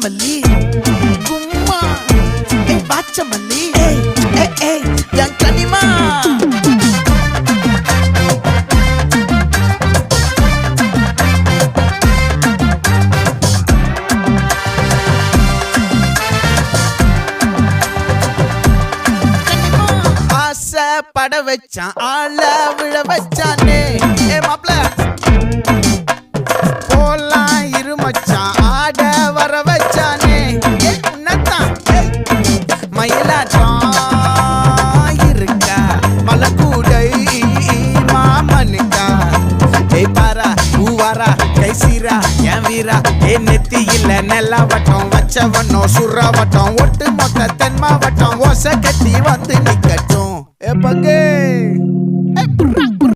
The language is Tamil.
பாச்சமல்லி. கும்மா. ஏ பாச்சமல்லி. ஏய். ஏய் ஏய் என் கனிமா. பட வச்சான் ஆள விழ வச்சானே. ஏ மாப்ள போலாம் இருமச்சான் வீரா என் வீரா? ஏ நெத்தியில் இல்ல நெல்லா வட்டம் வச்சவனோ சுறா வட்டம் ஒட்டு மொத்த தென் மாவட்டம் ஓசை கட்டி வந்து நிக்கட்டும். ஏ பங்கே.